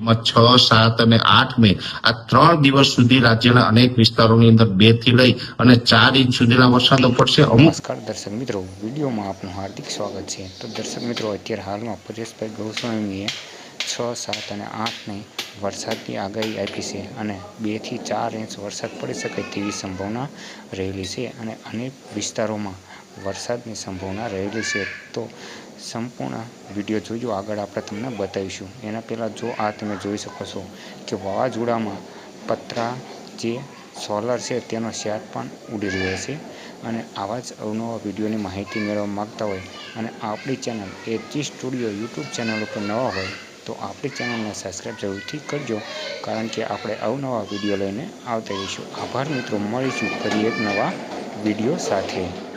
જેમાં છ, સાત અને આઠ મે આ ત્રણ દિવસ સુધી રાજ્યના અનેક વિસ્તારોની અંદર બેથી લઈ અને ચાર ઇંચ સુધીના વરસાદો પડશે નમસ્કાર દર્શક મિત્રો, વિડીયોમાં આપનું હાર્દિક સ્વાગત છે. તો દર્શક મિત્રો, અત્યારે હાલમાં પરેશભાઈ ગૌસ્વામીએ છ, સાત અને આઠને વરસાદની આગાહી આપી છે અને બેથી ચાર ઇંચ વરસાદ પડી શકે તેવી સંભાવના રહેલી છે અને અનેક વિસ્તારોમાં વરસાદની સંભાવના રહેલી છે, તો સંપૂર્ણ વીડિયો જોજો. આગળ આપણે તમને બતાવીશું. એના પહેલાં જો આ તમે જોઈ શકો છો કે વાવાઝોડામાં પતરા જે સોલર છે, તેનો શેર પણ ઉડી રહ્યો છે અને આવા જ અવનવા વિડીયોની માહિતી મેળવવા માગતા હોય અને આપણી channel HG studio YouTube channel ઉપર નવા હોય, તો આપણી ચેનલને સબસ્ક્રાઈબ જરૂરથી કરજો, કારણ કે આપણે અવનવા વીડિયો લઈને આવતા રહીશું. આભાર મિત્રો. મળીશું ફરી એક નવા વીડિયો સાથે.